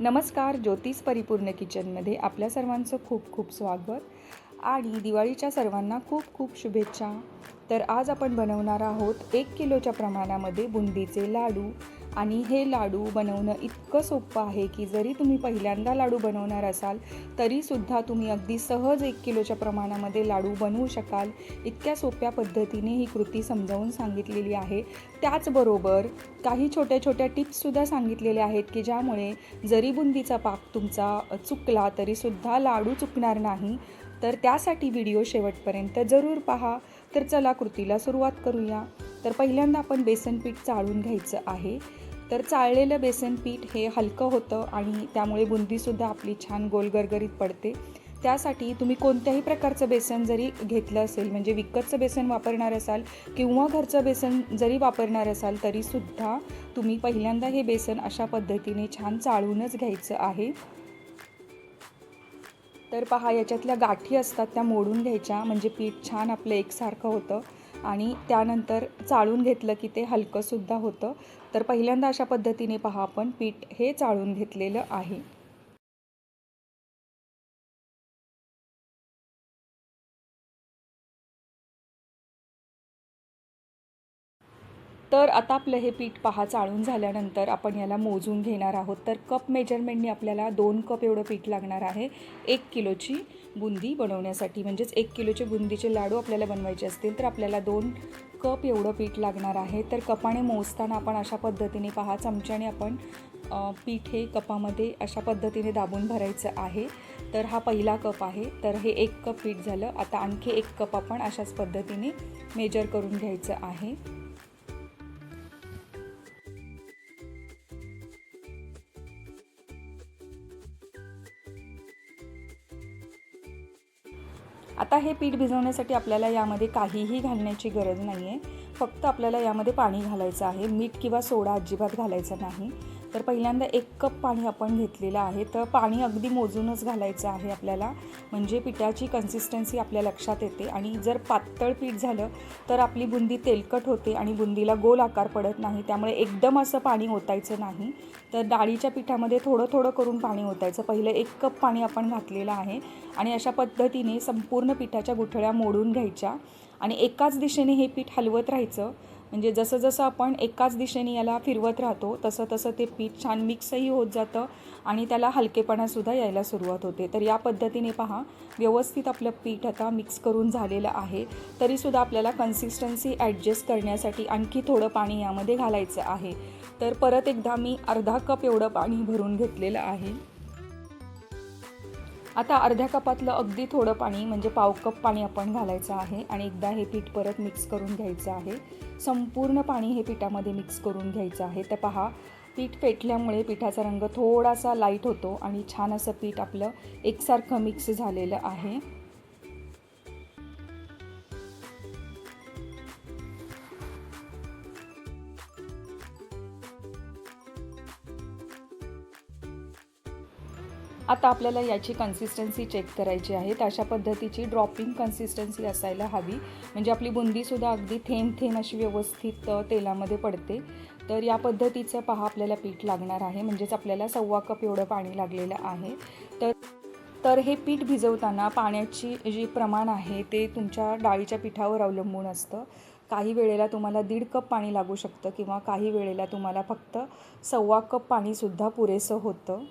नमस्कार ज्योतिष परिपूर्ण किचनमध्ये आपल्या सर्वांचं खूप खूप स्वागत आणि दिवाळीच्या सर्वांना खूप खूप शुभेच्छा. तर आज आपण बनवणार आहोत एक किलोच्या प्रमाणामध्ये बुंदीचे लाडू. आणि हे लाडू बनवणं इतकं सोपं आहे की जरी तुम्ही पहिल्यांदा लाडू बनवणार असाल तरीसुद्धा तुम्ही अगदी सहज एक किलोच्या प्रमाणामध्ये लाडू बनवू शकाल. इतक्या सोप्या पद्धतीने ही कृती समजावून सांगितलेली आहे. त्याचबरोबर काही छोट्या छोट्या टिप्ससुद्धा सांगितलेल्या आहेत की ज्यामुळे जरी बुंदीचा पाक तुमचा चुकला तरीसुद्धा लाडू चुकणार नाही. तर त्यासाठी व्हिडिओ शेवटपर्यंत जरूर पहा. तर चला कृतीला सुरुवात करूया. तर पहिल्यांदा आपण बेसन पीठ चाळून घ्यायचं आहे. तर चाळलेलं बेसन पीठ हे हलकं होतं आणि त्यामुळे बुंदीसुद्धा आपली छान गोलगरगरीत पडते. त्यासाठी तुम्ही कोणत्याही प्रकारचं बेसन जरी घेतलं असेल म्हणजे विकतचं बेसन वापरणार असाल किंवा घरचं बेसन जरी वापरणार असाल तरीसुद्धा तुम्ही पहिल्यांदा हे बेसन अशा पद्धतीने छान चाळूनच घ्यायचं आहे. तर पहा याच्यातल्या गाठी असतात त्या मोडून घ्यायच्या म्हणजे पीठ छान आपलं एकसारखं होतं आणि त्यानंतर चाळून घेतलं की ते हलकंसुद्धा होतं. तर पहिल्यांदा अशा पद्धतीने पहा आपण पीठ हे चाळून घेतलेलं आहे. तर आता आपलं हे पीठ पहा चाळून झाल्यानंतर आपण याला मोजून घेणार आहोत. तर कप मेजरमेंटने आपल्याला दोन कप एवढं पीठ लागणार आहे. एक किलोची बुंदी बनवण्यासाठी म्हणजेच एक किलोचे बुंदीचे लाडू आपल्याला बनवायचे असतील तर आपल्याला दोन कप एवढं पीठ लागणार आहे तर कपाने मोजताना आपण अशा पद्धतीने पहा चमच्याने आपण पीठ हे कपामध्ये अशा पद्धतीने दाबून भरायचं आहे. तर हा पहिला कप आहे तर हे एक कप पीठ झालं. आता आणखी एक कप आपण अशाच पद्धतीने मेजर करून घ्यायचं आहे. आता हे पीठ भिजवण्यासाठी आपल्याला यामध्ये काहीही घालण्याची गरज नाही आहे फक्त आपल्याला यामध्ये पाणी घालायचं आहे. मीठ किंवा सोडा अजिबात घालायचा नाही. तर पहिल्यांदा एक कप पाणी आपण घेतलेलं आहे. तर पाणी अगदी मोजूनच घालायचं आहे आपल्याला. म्हणजे पिठाची कन्सिस्टन्सी आपल्या लक्षात येते. आणि जर पातळ पीठ झालं तर आपली बुंदी तेलकट होते आणि बुंदीला गोल आकार पडत नाही. त्यामुळे एकदम असं पाणी ओतायचं नाही. तर डाळीच्या पिठामध्ये थोडं थोडं करून पाणी ओतायचं. पहिलं एक कप पाणी आपण घातलेलं आहे. आणि अशा पद्धतीने संपूर्ण पिठाच्या गुठळ्या मोडून घ्यायच्या. आणि एकाच दिशेने हे पीठ हलवत राहायचं. म्हणजे जसं जसं आपण एकाच दिशेने याला फिरवत राहतो तसं तसं ते पीठ छान मिक्सही होत जातं आणि त्याला हलकेपणासुद्धा यायला सुरुवात होते. तर या पद्धतीने पहा व्यवस्थित आपलं पीठ आता मिक्स करून झालेलं आहे. तरीसुद्धा आपल्याला कन्सिस्टन्सी ॲडजस्ट करण्यासाठी आणखी थोडं पाणी यामध्ये घालायचं आहे. तर परत एकदा मी अर्धा कप एवढं पाणी भरून घेतलेलं आहे. आता अर्ध्या कपातलं अगदी थोडं पाणी म्हणजे पाव कप पाणी आपण घालायचं आहे आणि एकदा हे पीठ परत मिक्स करून घ्यायचं आहे. संपूर्ण पाणी हे पिठामध्ये मिक्स करून घ्यायचं आहे. तर पहा पीठ फेटल्यामुळे पिठाचा रंग थोडासा लाइट होतो आणि छान असं पीठ आपलं एकसारखं मिक्स झालेलं आहे. आता आपल्याला याची कन्सिस्टन्सी चेक करायची आहे. तर अशा पद्धतीची ड्रॉपिंग कन्सिस्टन्सी असायला हवी. म्हणजे आपली बुंदीसुद्धा अगदी थेंब थेंब अशी व्यवस्थित तेलामध्ये पडते. तर या पद्धतीचं पहा आपल्याला पीठ लागणार आहे. म्हणजेच आपल्याला सव्वा कप एवढं पाणी लागलेलं आहे. तर तर हे पीठ भिजवताना पाण्याची जी प्रमाण आहे ते तुमच्या डाळीच्या पिठावर अवलंबून असतं. काही वेळेला तुम्हाला दीड कप पाणी लागू शकतं किंवा काही वेळेला तुम्हाला फक्त सव्वा कप पाणीसुद्धा पुरेसं होतं.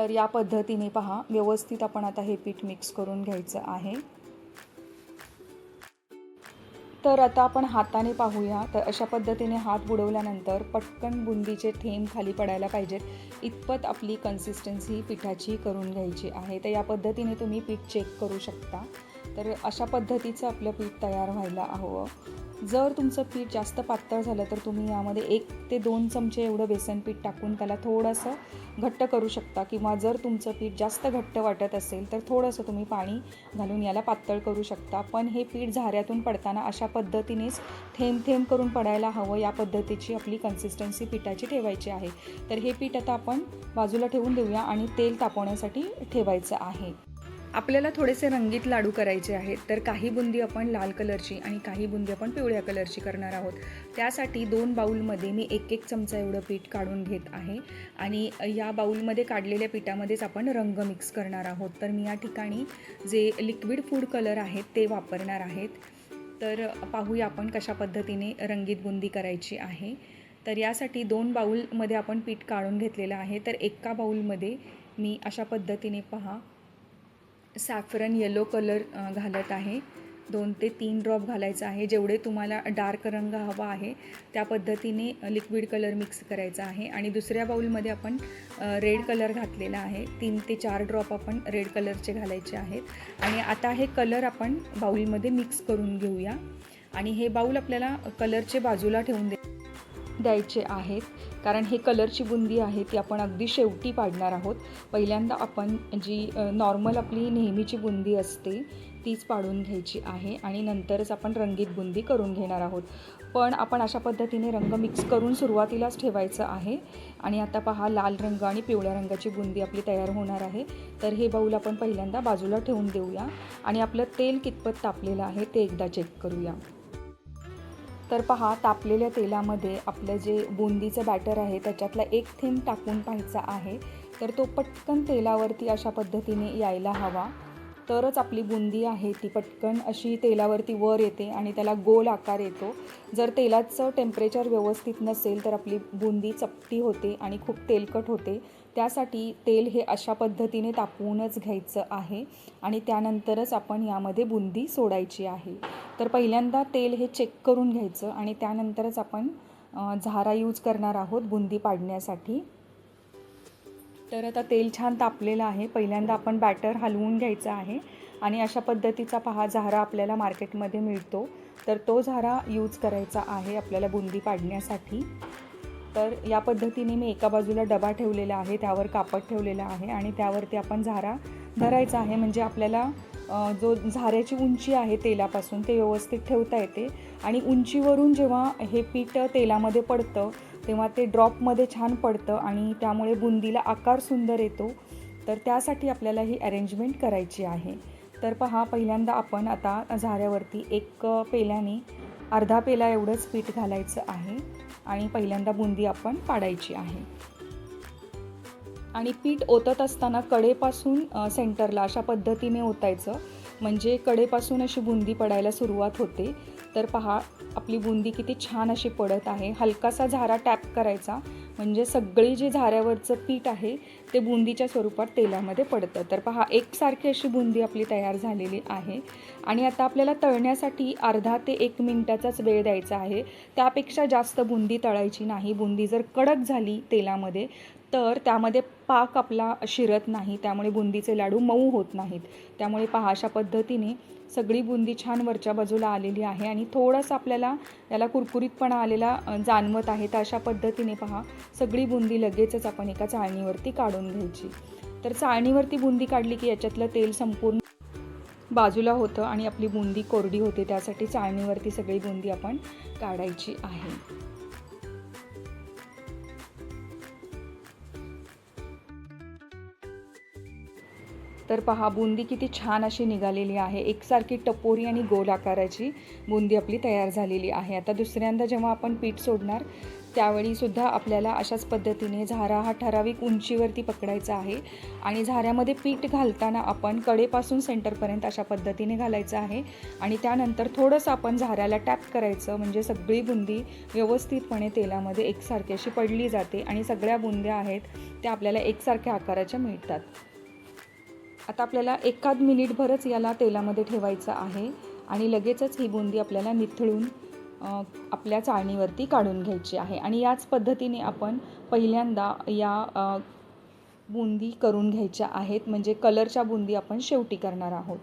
तर या पद्धतीने पहा व्यवस्थित आपण आता हे पीठ मिक्स करून घ्यायचं आहे. तर आता आपण हाताने पाहूया. तर अशा पद्धतीने हात बुडवल्यानंतर पटकन बुंदीचे थेंब खाली पडायला पाहिजेत. इतपत आपली कन्सिस्टन्सी पिठाची करून घ्यायची आहे. तर या पद्धतीने तुम्ही पीठ चेक करू शकता. तर अशा पद्धतीचं आपलं पीठ तयार व्हायला हवं. जर तुमचं पीठ जास्त पातळ झालं तर तुम्ही यामध्ये एक ते दोन चमचे एवढं बेसन पीठ टाकून त्याला थोडंसं घट्ट करू शकता. किंवा जर तुमचं पीठ जास्त घट्ट वाटत असेल तर थोडंसं तुम्ही पाणी घालून याला पातळ करू शकता. पण हे पीठ झाऱ्यातून पडताना अशा पद्धतीनेच थेंब थेंब करून पडायला हवं. या पद्धतीची आपली कन्सिस्टन्सी पिठाची ठेवायची आहे. तर हे पीठ आता आपण बाजूला ठेवून देऊया आणि तेल तापवण्यासाठी ठेवायचं आहे. आपल्याला थोडेसे रंगीत लाडू करायचे आहेत तर काही बुंदी आपण लाल कलरची आणि काही बुंदी आपण पिवळ्या कलरची करणार आहोत. त्यासाठी दोन बाऊलमध्ये मी एक एक चमचा एवढं पीठ काढून घेत आहे आणि या बाऊलमध्ये काढलेल्या पिठामध्येच आपण रंग मिक्स करणार आहोत. तर मी या ठिकाणी जे लिक्विड फूड कलर आहेत ते वापरणार आहेत. तर पाहूया आपण कशा पद्धतीने रंगीत बुंदी करायची आहे. तर यासाठी दोन बाऊलमध्ये आपण पीठ काढून घेतलेलं आहे. तर एका बाऊलमध्ये मी अशा पद्धतीने पहा. सॅफरन येलो कलर घालत आहे. दोन ते तीन ड्रॉप घालायचा आहे. जेवढे तुम्हाला डार्क रंग हवा आहे त्या पद्धतीने लिक्विड कलर मिक्स करायचा आहे. आणि दुसऱ्या बाऊलमध्ये आपण रेड कलर घातलेला आहे. तीन ते चार ड्रॉप आपण रेड कलरचे घालायचे आहेत. आणि आता हे कलर आपण बाऊलमध्ये मिक्स करून घेऊया. आणि हे बाऊल आपल्याला कलरचे बाजूला ठेवून दे द्यायचे आहेत. कारण हे कलरची बुंदी आहे ती आपण अगदी शेवटी पाडणार आहोत. पहिल्यांदा आपण जी नॉर्मल आपली नेहमीची बुंदी असते तीच पाडून घ्यायची आहे आणि नंतरच आपण रंगीत बुंदी करून घेणार आहोत. पण आपण अशा पद्धतीने रंग मिक्स करून सुरुवातीलाच ठेवायचं आहे आणि आता पहा लाल रंग आणि पिवळ्या रंगाची बुंदी आपली तयार होणार आहे. तर हे बाऊल आपण पहिल्यांदा बाजूला ठेवून देऊया आणि आपलं तेल कितपत तापलेलं आहे ते एकदा चेक करूया. तर पहा तापलेल्या तेलामध्ये आपलं जे बुंदीचं बॅटर आहे त्याच्यातला एक थेंब टाकून पाहायचा आहे. तर तो पटकन तेलावरती अशा पद्धतीने यायला हवा. तरच आपली बुंदी आहे ती पटकन अशी तेलावरती वर येते आणि त्याला गोल आकार येतो. जर तेलाचं टेम्परेचर व्यवस्थित नसेल तर आपली बुंदी चपटी होते आणि खूप तेलकट होते. त्यासाठी तेल हे अशा पद्धतीने तापवूनच घ्यायचं आहे आणि त्यानंतरच आपण यामध्ये बुंदी सोडायची आहे. तर पहिल्यांदा तेल हे चेक करून घ्यायचं आणि त्यानंतरच आपण झारा यूज करणार आहोत बुंदी पाडण्यासाठी. तर आता तेल छान तापलेलं आहे. पहिल्यांदा आपण बॅटर हलवून घ्यायचं आहे आणि अशा पद्धतीचा पहा झारा आपल्याला मार्केटमध्ये मिळतो. तर तो झारा यूज करायचा आहे आपल्याला बुंदी पाडण्यासाठी. तर या पद्धतीने मी एका बाजूला डबा ठेवलेला आहे त्यावर कापड ठेवलेला आहे आणि त्यावरती आपण झारा धरायचा आहे. म्हणजे आपल्याला जो झाऱ्याची उंची आहे तेलापासून ते व्यवस्थित ठेवता येते आणि उंचीवरून जेव्हा हे पीठ तेलामध्ये पडतं तेव्हा ते ड्रॉपमध्ये छान पडतं आणि त्यामुळे बुंदीला आकार सुंदर येतो. तर त्यासाठी आपल्याला ही अरेंजमेंट करायची आहे. तर पहा पहिल्यांदा आपण आता झाऱ्यावरती एक पेल्याने अर्धा पेला एवढंच पीठ घालायचं आहे. आणि पहिल्यांदा बुंदी आपण पाडायची आहे. आणि पीठ ओतत असताना कडेपासून सेंटरला अशा पद्धतीने ओतायचं. म्हणजे कडेपासून अशी बुंदी पडायला सुरुवात होते. तर पहा आपली बुंदी किती छान अशी पडत आहे. हलकासा झारा टॅप करायचा. म्हणजे सगळी जी झाऱ्यावरचं पीठ आहे ते बुंदीच्या स्वरूपात तेलामध्ये पडतं. तर पहा एकसारखी अशी बुंदी आपली तयार झालेली आहे. आणि आता आपल्याला तळण्यासाठी अर्धा ते एक मिनटाचाच वेळ द्यायचा आहे. त्यापेक्षा जास्त बुंदी तळायची नाही. बुंदी जर कडक झाली तेलामध्ये तर त्यामध्ये पाक आपला शिरत नाही. त्यामुळे बुंदीचे लाडू मऊ होत नाहीत. त्यामुळे पहा अशा पद्धतीने सगळी बुंदी छान वरच्या बाजूला आलेली आहे आणि थोडंसं आपल्याला याला कुरकुरीतपणा आलेला जाणवत आहे. तर अशा पद्धतीने पहा सगळी बुंदी लगेचच आपण एका चाळणीवरती काढून घ्यायची. तर चाळणीवरती बुंदी काढली की याच्यातलं तेल संपूर्ण बाजूला होतं आणि आपली बुंदी कोरडी होते त्यासाठी चाळणीवरती सगळी बुंदी आपण काढायची आहे. तर पहा बुंदी किती छान अशी निघालेली आहे. एकसारखी टपोरी आणि गोल आकाराची बुंदी आपली तयार झालेली आहे. आता दुसऱ्यांदा जेव्हा आपण पीठ सोडणार त्यावेळीसुद्धा आपल्याला अशाच पद्धतीने झारा हा ठराविक उंचीवरती पकडायचा आहे आणि झाऱ्यामध्ये पीठ घालताना आपण कडेपासून सेंटरपर्यंत अशा पद्धतीने घालायचं आहे आणि त्यानंतर थोडंसं आपण झाऱ्याला टॅप करायचं म्हणजे सगळी बुंदी व्यवस्थितपणे तेलामध्ये एकसारखी अशी पडली जाते आणि सगळ्या बुंद्या आहेत त्या आपल्याला एकसारख्या आकाराच्या मिळतात. आता आपल्याला एखाद मिनिटभरच याला तेलामध्ये ठेवायचं आहे आणि लगेचच ही बुंदी आपल्याला निथळून आपल्या चाळणीवरती काढून घ्यायची आहे. आणि याच पद्धतीने आपण पहिल्यांदा या बुंदी करून घ्यायच्या आहेत. म्हणजे कलरच्या बुंदी आपण शेवटी करणार आहोत.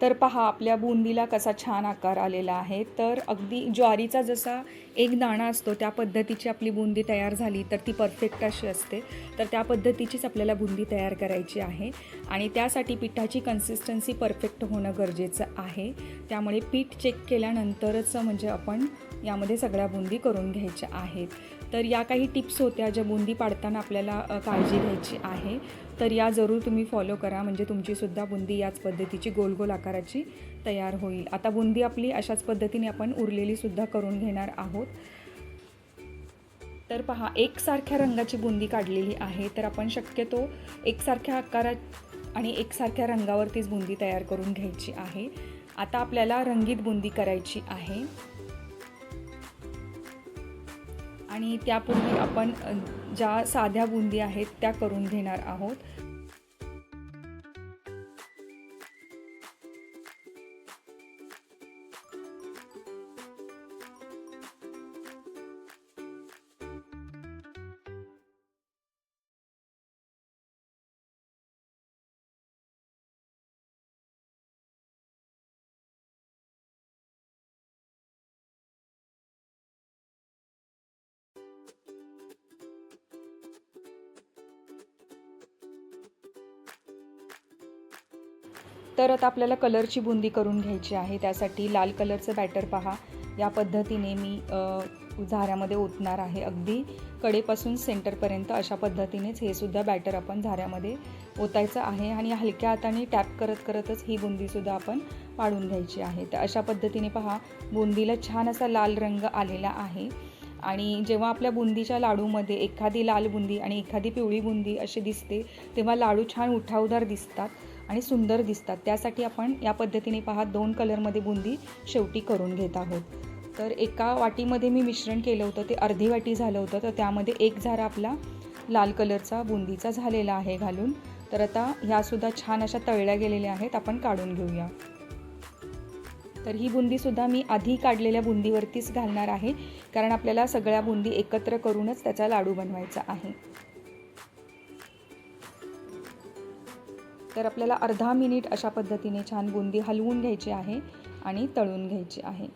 तर पहा आपल्या बुंदीला कसा छान आकार आलेला आहे. तर अगदी ज्वारीचा जसा एक दाणा असतो त्या पद्धतीची आपली बुंदी तयार झाली तर ती परफेक्ट अशी असते. तर त्या पद्धतीचीच आपल्याला बुंदी तयार करायची आहे. आणि त्यासाठी पिठाची कन्सिस्टन्सी परफेक्ट होणं गरजेचं आहे. त्यामुळे पीठ चेक केल्यानंतरच म्हणजे आपण यामध्ये सगळ्या बुंदी करून घ्यायच्या आहेत. तर या काही टिप्स होत्या ज्या बुंदी पाडताना आपल्याला काळजी घ्यायची आहे. तर या जरूर तुम्ही फॉलो करा. म्हणजे तुमचीसुद्धा बुंदी याच पद्धतीची गोल गोल आकाराची तयार होईल. आता बुंदी आपली अशाच पद्धतीने आपण उरलेलीसुद्धा करून घेणार आहोत. तर पहा एकसारख्या रंगाची बुंदी काढलेली आहे. तर आपण शक्यतो एकसारख्या आकारात आणि एकसारख्या रंगावरतीच बुंदी तयार करून घ्यायची आहे. आता आपल्याला रंगीत बुंदी करायची आहे. आणि त्यापूर्वी आपण ज्या साध्या बुंदी आहेत त्या करून घेणार आहोत. तर आता आपल्याला कलरची बुंदी करून घ्यायची आहे. त्यासाठी लाल कलरचं बॅटर पहा. या पद्धतीने मी झाऱ्यामध्ये ओतणार आहे अगदी. कडेपासून सेंटरपर्यंत अशा पद्धतीनेच हे सुद्धा बॅटर आपण झाऱ्यामध्ये ओतायचं आहे. आणि हलक्या हाताने टॅप करत करतच ही बुंदीसुद्धा आपण पाडून घ्यायची आहे. तर अशा पद्धतीने पहा बुंदीला छान असा लाल रंग आलेला आहे. आणि जेव्हा आपल्या बुंदीच्या लाडूमध्ये एखादी लाल बुंदी आणि एखादी पिवळी बुंदी अशी दिसते तेव्हा लाडू छान उठावदार दिसतात. आणि सुंदर दिसतात. त्यासाठी आपण या पद्धतीने पहा दोन कलरमध्ये बुंदी शेवटी करून घेत आहोत. तर एका वाटीमध्ये मी मिश्रण केलं होतं ते अर्धी वाटी झालं होतं तर त्यामध्ये एक झारा आपला लाल कलरचा बुंदीचा झालेला आहे घालून. तर आता ह्यासुद्धा छान अशा तळल्या गेलेल्या आहेत आपण काढून घेऊया. तर ही बुंदीसुद्धा मी आधी काढलेल्या बुंदीवरतीच घालणार आहे कारण आपल्याला सगळ्या बुंदी एकत्र करूनच त्याचा लाडू बनवायचा आहे. तर आपल्याला अर्धा मिनिट अशा पद्धतीने छान बुंदी हलवून घ्यायची आहे आणि तळून घ्यायची आहे.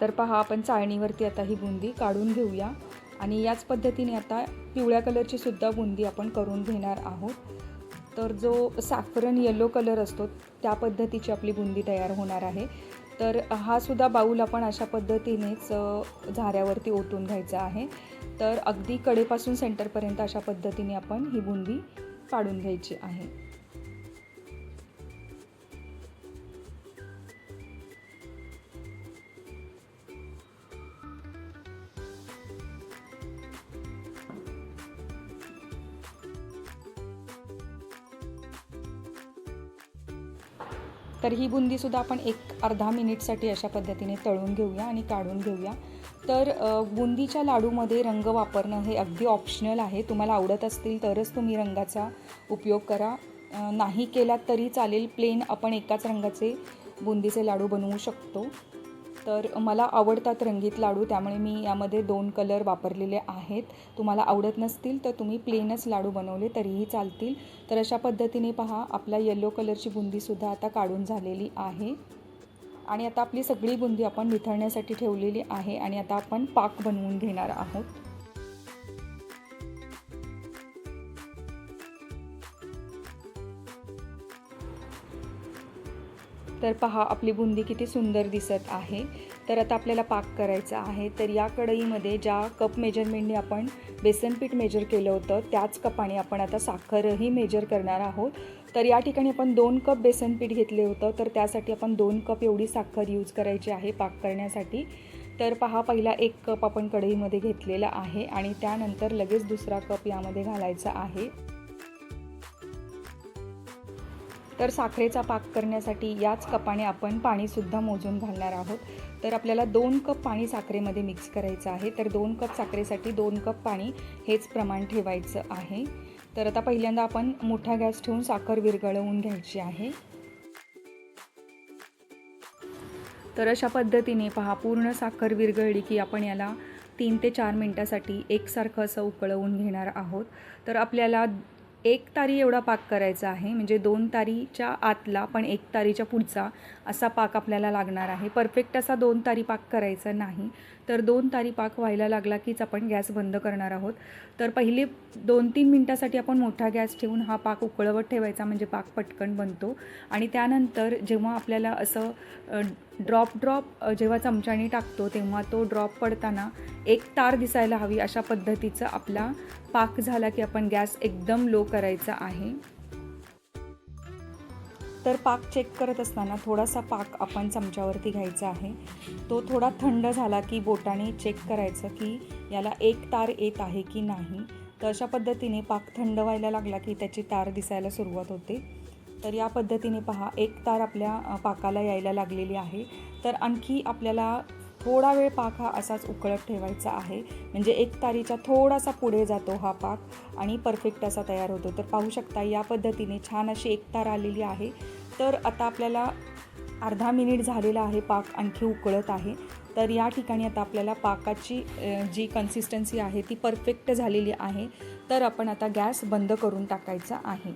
तर पहा आपण चाळणीवरती आता ही बुंदी काढून घेऊया. आणि याच पद्धतीने आता पिवळ्या कलरची सुद्धा बुंदी आपण करून घेणार आहोत. तर जो सॅफरन येलो कलर असतो त्या पद्धतीची आपली बुंदी तयार होणार आहे. तर हा सुद्धा बाऊल आपण अशा पद्धतीनेच झाऱ्यावरती ओतून घ्यायचा आहे. तर अगदी कडेपासून सेंटरपर्यंत अशा पद्धतीने आपण ही बुंदी पाडून घ्यायची आहे. तर ही बुंदीसुद्धा आपण एक अर्धा मिनिटसाठी अशा पद्धतीने तळून घेऊया आणि काढून घेऊया. तर बुंदीच्या लाडूमध्ये रंग वापरणं हे अगदी ऑप्शनल आहे. तुम्हाला आवडत असतील तरच तुम्ही रंगाचा उपयोग करा. नाही केलात तरी चालेल. प्लेन आपण एकाच रंगाचे बुंदीचे लाडू बनवू शकतो. तर मला आवडतात रंगीत लाडू त्यामुळे मी यामध्ये दोन कलर वापरलेले आहेत. तुम्हाला आवडत नसतील तर तुम्ही प्लेनच लाडू बनवले तरीही चालतील. तर अशा पद्धतीने पहा आपला येलो कलरची बुंदीसुद्धा आता काढून झालेली आहे. आणि आता आपली सगळी बुंदी आपण निथळण्यासाठी ठेवलेली आहे आणि आता आपण पाक बनवून घेणार आहोत. तर पहा आपली बुंदी किती सुंदर दिसत आहे. तर आता आपल्याला पाक करायचा आहे. तर या कढईमध्ये ज्या कप मेजरमेंटने आपण बेसनपीठ मेजर केलं होतं त्याच कपाने आपण आता साखरही मेजर करणार आहोत. तर या ठिकाणी आपण दोन कप बेसन पीठ घेतले होतं तर त्यासाठी आपण दोन कप एवढी साखर यूज करायची आहे पाक करण्यासाठी. तर पहा पहिला एक कप आपण कढईमध्ये घेतलेला आहे आणि त्यानंतर लगेच दुसरा कप यामध्ये घालायचा आहे. तर साखरेचा पाक करण्यासाठी याच कपाने आपण पाणीसुद्धा मोजून घालणार आहोत. तर आपल्याला दोन कप पाणी साखरेमध्ये मिक्स करायचं आहे. तर दोन कप साखरेसाठी दोन कप पाणी हेच प्रमाण ठेवायचं आहे. तर आता पहिल्यांदा आपण मोठा गॅस ठेवून साखर विरघळवून घ्यायची आहे. तर अशा पद्धतीने पहा पूर्ण साखर विरघळली की आपण याला तीन ते चार मिनटासाठी एकसारखं असं उकळवून घेणार आहोत. तर आपल्याला एक तारी एवढा पाक करायचा आहे. म्हणजे दोन तारीच्या आतला पण एक तारीच्या पुढचा असा पाक आपल्याला लागणार आहे. परफेक्ट असा दोन तारी पाक करायचा नाही. तर दोन तारी पाक व्हायला लागला कीच आपण गॅस बंद करणार आहोत. तर पहिले दोन तीन मिनटासाठी आपण मोठा गॅस ठेवून हा पाक उकळवत ठेवायचा म्हणजे पाक पटकन बनतो. आणि त्यानंतर जेव्हा आपल्याला असं ड्रॉप ड्रॉप जेव्हा चमच्याने टाकतो तेव्हा तो ड्रॉप पडताना एक तार दिसायला हवी अशा पद्धतीचं आपला पाक झाला की आपण गॅस एकदम लो करायचा आहे. तर पाक चेक करत असताना थोडासा पाक आपण चमच्यावरती घ्यायचा आहे. तो थोडा थंड झाला की बोटाने चेक करायचं की याला एक तार येत आहे की नाही. तर अशा पद्धतीने पाक थंड व्हायला लागला की त्याची तार दिसायला सुरुवात होते. तर या पद्धतीने पहा एक तार आपल्या पाकाला यायला लागलेली आहे. तर आणखी आपल्याला थोडा वेळ पाक हा असाच उकळत ठेवायचा आहे. म्हणजे एक तारीच्या थोडासा पुढे जातो हा पाक आणि परफेक्ट असा तयार होतो. तर पाहू शकता या पद्धतीने छान अशी एक तार आलेली आहे. तर आता आपल्याला अर्धा मिनिट झालेला आहे पाक आणखी उकळत आहे. तर या ठिकाणी आता आपल्याला पाकाची जी कन्सिस्टन्सी आहे ती परफेक्ट झालेली आहे. तर आपण आता गॅस बंद करून टाकायचा आहे.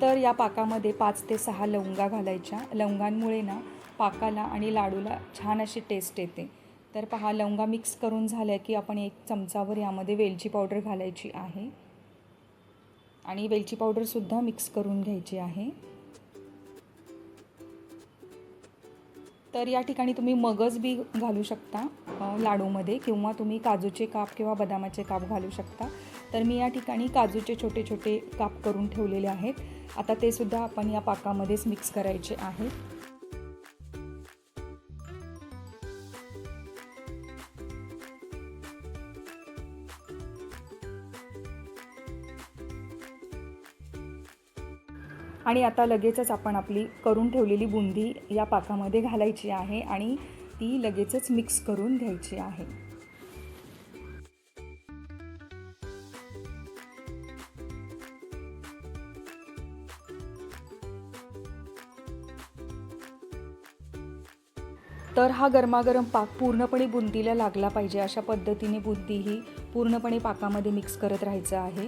तर या पाकामध्ये पाच ते सहा लवंगा घालायच्या. लवंगांमुळे ना पाकाला आणि लाडूला छान अशी टेस्ट येते. तर पहा लवंगा मिक्स करून झाल्या की आपण एक चमचावर यामध्ये वेलची पावडर घालायची आहे. आणि वेलची पावडरसुद्धा मिक्स करून घ्यायची आहे. तर या ठिकाणी तुम्ही मगज बी घालू शकता लाडूमध्ये किंवा तुम्ही काजूचे काप किंवा बदामाचे काप घालू शकता. तर मी या ठिकाणी काजूचे छोटे छोटे काप करून ठेवलेले आहेत. आता ते सुद्धा आपण या पाकामध्येच मिक्स करायचे आहेत आणि आता लगेचच आपण आपली करून ठेवलेली बुंदी या पाकामध्ये घालायची आहे आणि ती लगेचच मिक्स करून घ्यायची आहे. तर हा गरमागरम पाक पूर्णपणे बुंदीला लागला पाहिजे अशा पद्धतीने बुंदी ही पूर्णपणे पाकामध्ये मिक्स करत राहायचं आहे.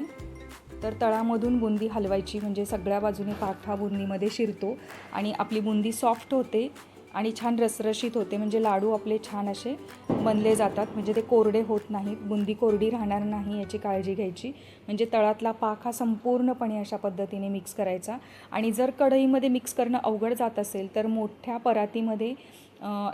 तर तळामधून बुंदी हलवायची म्हणजे सगळ्या बाजूने पाक हा बुंदीमध्ये शिरतो आणि आपली बुंदी सॉफ्ट होते आणि छान रसरशीत होते. म्हणजे लाडू आपले छान असे बनले जातात. म्हणजे ते कोरडे होत नाहीत. बुंदी कोरडी राहणार नाही याची काळजी घ्यायची. म्हणजे तळातला पाक हा संपूर्णपणे अशा पद्धतीने मिक्स करायचा. आणि जर कढईमध्ये मिक्स करणं अवघड जात असेल तर मोठ्या परातीमध्ये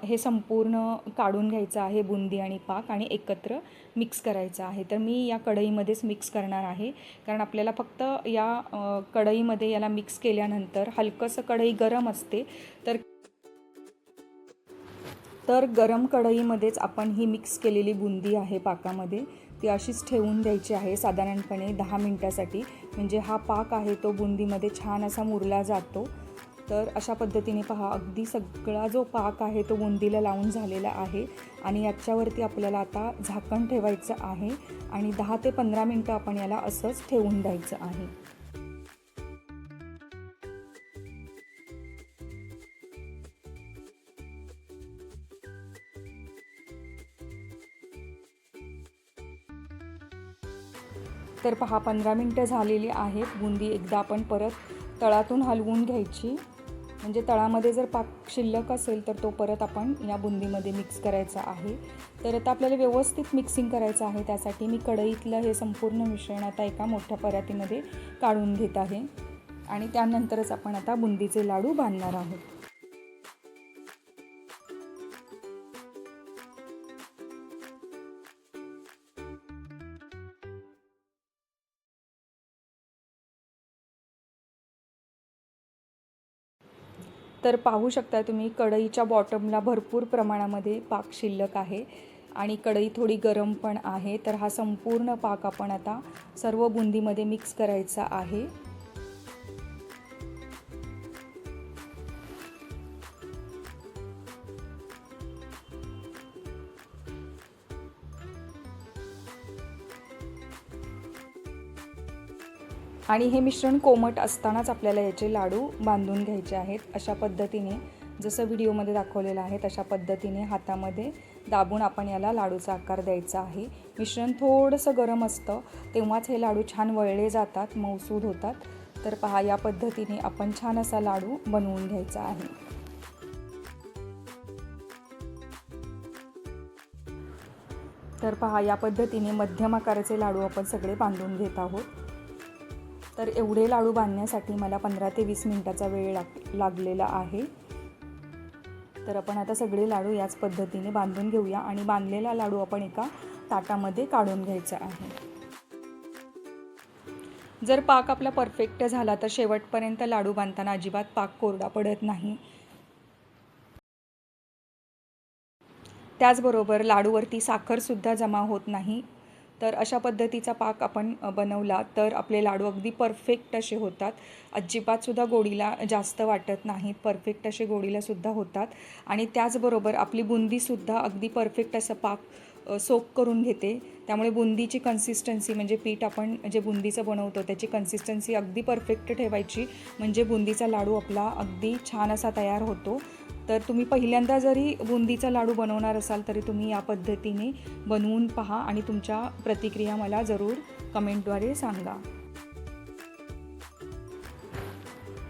हे संपूर्ण काढून घ्यायचं आहे बुंदी आणि पाक आणि एकत्र मिक्स करायचं आहे. तर मी या कढईमध्येच मिक्स करणार आहे. कारण आपल्याला फक्त या कढईमध्ये याला मिक्स केल्यानंतर हलकंसं कढई गरम असते. तर तर गरम कढईमध्येच आपण ही मिक्स केलेली बुंदी आहे पाकामध्ये. ती अशीच ठेवून द्यायची आहे साधारणपणे दहा मिनटासाठी. म्हणजे हा पाक आहे तो बुंदीमध्ये छान असा मुरला जातो. तर अशा पद्धतीने पहा अगदी सगळा जो पाक आहे तो बुंदीला लावून झालेला आहे आणि याच्यावरती आपल्याला आता झाकण ठेवायचं आहे आणि दहा ते पंधरा मिनटं आपण याला असंच ठेवून द्यायचं आहे. तर पहा पंधरा मिनटं झालेली आहेत. बुंदी एकदा आपण परत तळातून हलवून घ्यायची. म्हणजे तळामध्ये जर पाक शिल्लक असेल तर तो परत आपण या बुंदीमध्ये मिक्स करायचा आहे. तर आता आपल्याला व्यवस्थित मिक्सिंग करायचं आहे. त्यासाठी मी कढईतलं हे संपूर्ण मिश्रण आता एका मोठ्या परातीमध्ये काढून घेत आहे. आणि त्यानंतरच आपण आता बुंदीचे लाडू बांधणार आहोत. तर पाहू शकता तुम्ही कढईच्या बॉटमला भरपूर प्रमाणामध्ये पाक शिल्लक आहे आणि कढई थोडी गरम पण आहे. तर हा संपूर्ण पाक आपण आता सर्व बुंदीमध्ये मिक्स करायचा आहे. आणि हे मिश्रण कोमट असतानाच आपल्याला याचे लाडू बांधून घ्यायचे आहेत. अशा पद्धतीने जसं व्हिडिओमध्ये दाखवलेलं आहे तशा पद्धतीने हातामध्ये दाबून आपण याला लाडूचा आकार द्यायचा आहे. मिश्रण थोडंसं गरम असतं तेव्हाच हे लाडू छान वळले जातात मऊसूद होतात. तर पहा या पद्धतीने आपण छान असा लाडू बनवून घ्यायचा आहे. तर पहा या पद्धतीने मध्यम आकाराचे लाडू आपण सगळे बांधून घेत आहोत. तर एवढे लाडू बांधण्यासाठी मला पंधरा ते वीस मिनटाचा वेळ लाग लागलेला आहे. तर आपण आता सगळे लाडू याच पद्धतीने बांधून घेऊया आणि बांधलेला लाडू आपण एका ताटामध्ये काढून घ्यायचा आहे. जर पाक आपला परफेक्ट झाला तर शेवटपर्यंत लाडू बांधताना अजिबात पाक कोरडा पडत नाही. त्याचबरोबर लाडूवरती साखरसुद्धा जमा होत नाही. तर अशा पद्धतीचा पाक आपण बनवला तर आपले लाडू अगदी परफेक्ट असे होतात. अजिबातसुद्धा गोडीला जास्त वाटत नाहीत परफेक्ट असे गोडीलासुद्धा होतात. आणि त्याचबरोबर आपली बुंदीसुद्धा अगदी परफेक्ट असं पाक सोक करून घेते. त्यामुळे बुंदीची कन्सिस्टन्सी म्हणजे पीठ आपण जे बुंदीचं बनवतो त्याची कन्सिस्टन्सी अगदी परफेक्ट ठेवायची. म्हणजे बुंदीचा लाडू आपला अगदी छान असा तयार होतो. तर तुम्ही पहिल्यांदा जरी बुंदीचा लाडू बनवणार असाल तरी तुम्ही या पद्धतीने बनवून पहा आणि तुमच्या प्रतिक्रिया मला जरूर कमेंटद्वारे सांगा.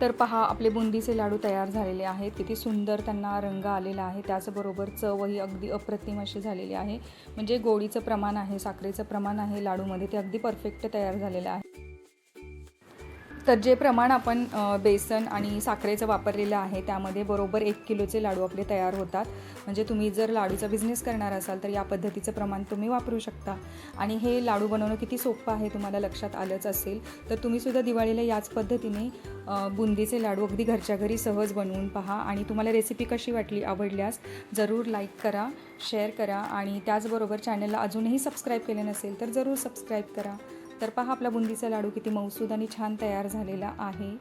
तर पहा आपले बुंदीचे लाडू तयार झालेले आहेत. किती सुंदर त्यांना रंग आलेला आहे. त्याचबरोबर चवही अगदी अप्रतिम अशी झालेली आहे. म्हणजे गोडीचं प्रमाण आहे साखरेचं प्रमाण आहे लाडूमध्ये ते अगदी परफेक्ट तयार झालेलं आहे. तर जे प्रमाण आपण बेसन आणि साखरेचं वापरलेलं आहे त्यामध्ये बरोबर एक किलोचे लाडू आपले तयार होतात. म्हणजे तुम्ही जर लाडूचा बिझनेस करणार असाल तर या पद्धतीचं प्रमाण तुम्ही वापरू शकता. आणि हे लाडू बनवणं किती सोपं आहे तुम्हाला लक्षात आलंच असेल तर तुम्हीसुद्धा दिवाळीला याच पद्धतीने बुंदीचे लाडू अगदी घरच्या घरी सहज बनवून पहा. आणि तुम्हाला रेसिपी कशी वाटली आवडल्यास जरूर लाईक करा शेअर करा. आणि त्याचबरोबर चॅनलला अजूनही सबस्क्राईब केले नसेल तर जरूर सबस्क्राईब करा. तर पहा आपला बुंदीचा लाडू किती मौसूद आणि छान तयार झालेला आहे.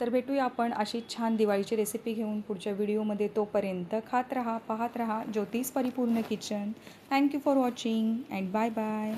तर भेटूया आपण अशी छान दिवाळीची रेसिपी घेऊन पुढच्या व्हिडिओमध्ये. तोपर्यंत खात रहा पाहत रहा ज्योतिष परिपूर्ण kitchen thank you for watching and bye bye